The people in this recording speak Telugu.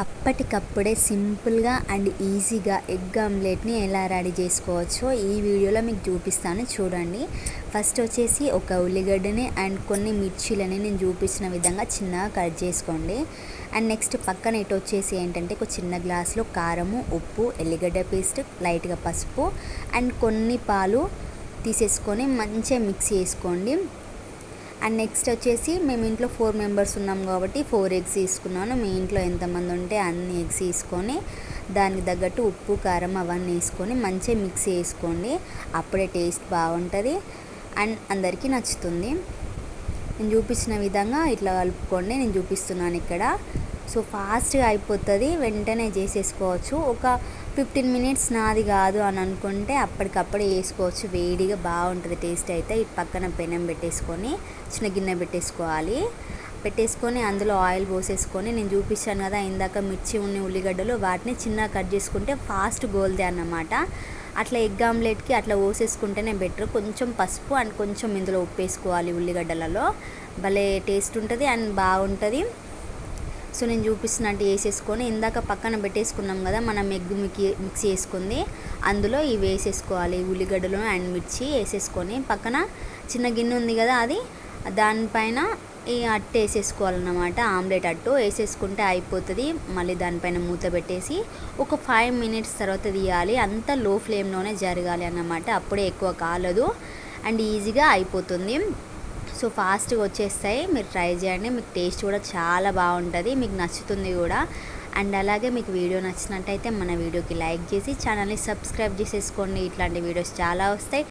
అప్పటికప్పుడే సింపుల్గా అండ్ ఈజీగా ఎగ్ ఆమ్లెట్ని ఎలా రెడీ చేసుకోవచ్చో ఈ వీడియోలో మీకు చూపిస్తాను. చూడండి. ఫస్ట్ వచ్చేసి ఒక ఉల్లిగడ్డని అండ్ కొన్ని మిర్చీలని నేను చూపించిన విధంగా చిన్నగా కట్ చేసుకోండి. అండ్ నెక్స్ట్ పక్కన ఇటు వచ్చేసి ఏంటంటే ఒక చిన్న గ్లాస్లో కారము ఉప్పు ఎల్లిగడ్డ పేస్ట్ లైట్గా పసుపు అండ్ కొన్ని పాలు తీసేసుకొని మంచిగా మిక్స్ చేసుకోండి. అండ్ నెక్స్ట్ వచ్చేసి మేము ఇంట్లో ఫోర్ మెంబర్స్ ఉన్నాం కాబట్టి ఫోర్ ఎగ్స్ తీసుకున్నాను. మీ ఇంట్లో ఎంతమంది ఉంటే అన్ని ఎగ్స్ తీసుకొని దానికి తగ్గట్టు ఉప్పు కారం అవన్నీ వేసుకొని మంచిగా మిక్స్ చేసుకోండి. అప్పుడే టేస్ట్ బాగుంటుంది అండ్ అందరికీ నచ్చుతుంది. నేను చూపించిన విధంగా ఇట్లా కలుపుకోండి. నేను చూపిస్తున్నాను ఇక్కడ. సో ఫాస్ట్గా అయిపోతుంది వెంటనే చేసేసుకోవచ్చు. ఒక ఫిఫ్టీన్ మినిట్స్ నాది కాదు అని అనుకుంటే అప్పటికప్పుడే వేసుకోవచ్చు. వేడిగా బాగుంటుంది టేస్ట్ అయితే. ఇటు పక్కన పెనం పెట్టేసుకొని చిన్న గిన్నె పెట్టేసుకోవాలి. పెట్టేసుకొని అందులో ఆయిల్ పోసేసుకొని నేను చూపించాను కదా ఇందాక మిర్చి ఉన్న ఉల్లిగడ్డలు వాటిని చిన్నగా కట్ చేసుకుంటే ఫాస్ట్ గోల్దే అన్నమాట. అట్లా ఎగ్ ఆమ్లెట్కి అట్లా పోసేసుకుంటేనే బెటర్. కొంచెం పసుపు అండ్ కొంచెం ఇందులో ఉప్పు వేసుకోవాలి ఉల్లిగడ్డలలో. భలే టేస్ట్ ఉంటుంది అండ్ బాగుంటుంది. సో నేను చూపిస్తున్నట్టు వేసేసుకొని ఇందాక పక్కన పెట్టేసుకున్నాం కదా మనం ఎగ్ మిక్కి మిక్స్ చేసుకుంది. అందులో ఇవి వేసేసుకోవాలి ఉల్లిగడ్డలు అండ్ మిర్చి వేసేసుకొని. పక్కన చిన్న గిన్నె ఉంది కదా అది దానిపైన ఈ అట్టు వేసేసుకోవాలన్నమాట. ఆమ్లెట్ అట్టు వేసేసుకుంటే అయిపోతుంది. మళ్ళీ దానిపైన మూత పెట్టేసి ఒక ఫైవ్ మినిట్స్ తర్వాత తీయాలి. అంత లో ఫ్లేమ్లోనే జరగాలి అన్నమాట. అప్పుడే ఎక్కువ కాలదు. అండ్ ఈజీగా అయిపోతుంది. సో ఫాస్ట్గా వచ్చేస్తాయి. మీరు ట్రై చేయండి. మీకు టేస్ట్ కూడా చాలా బాగుంటుంది. మీకు నచ్చుతుంది కూడా. అండ్ అలాగే మీకు వీడియో నచ్చినట్టయితే మన వీడియోకి లైక్ చేసి ఛానల్ని సబ్స్క్రైబ్ చేసేసుకోండి. ఇట్లాంటి వీడియోస్ చాలా వస్తాయి.